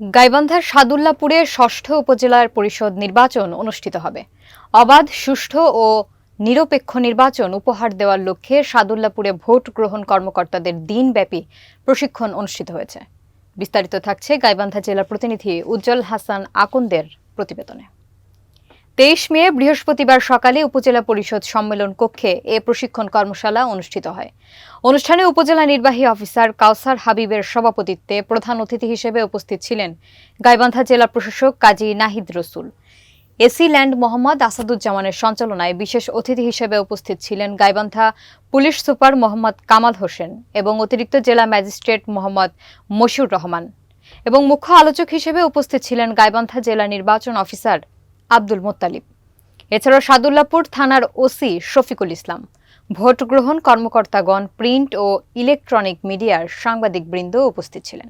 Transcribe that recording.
গাইবান্ধার সাদুল্লাপুরে ষষ্ঠ উপজেলার পরিষদ নির্বাচন অনুষ্ঠিত হবে। অবাধ, সুষ্ঠু ও নিরপেক্ষ নির্বাচন উপহার দেওয়ার লক্ষ্যে সাদুল্লাপুরে ভোট গ্রহণ কর্মকর্তাদের দিনব্যাপী প্রশিক্ষণ অনুষ্ঠিত হয়েছে। বিস্তারিত থাকছে গাইবান্ধা জেলার প্রতিনিধি উজ্জ্বল হাসান আকন্দের প্রতিবেদনে। তেইশ মে, বৃহস্পতিবার সকালে উপজেলা পরিষদ সম্মেলন কক্ষে এ প্রশিক্ষণ কর্মশালা অনুষ্ঠিত হয়। অনুষ্ঠানে উপজেলা নির্বাহী অফিসার কাউসার হাবিবের সভাপতিত্বে প্রধান অতিথি হিসেবে উপস্থিত ছিলেন গাইবান্ধা জেলা প্রশাসক কাজী নাহিদ রসুল। এসি ল্যান্ড মোহাম্মদ আসাদুজ্জামানের সঞ্চালনায় বিশেষ অতিথি হিসেবে উপস্থিত ছিলেন গাইবান্ধা পুলিশ সুপার মোহাম্মদ কামাল হোসেন এবং অতিরিক্ত জেলা ম্যাজিস্ট্রেট মোহাম্মদ মশিউর রহমান এবং মুখ্য আলোচক হিসেবে উপস্থিত ছিলেন গাইবান্ধা জেলা নির্বাচন অফিসার আব্দুল মোত্তালিব। এছাড়াও সাদুল্লাপুর থানার ওসি শফিকুল ইসলাম। ভোট গ্রহণ কর্মকর্তাগণ, প্রিন্ট ও ইলেকট্রনিক মিডিয়ার সাংবাদিকবৃন্দ উপস্থিত ছিলেন।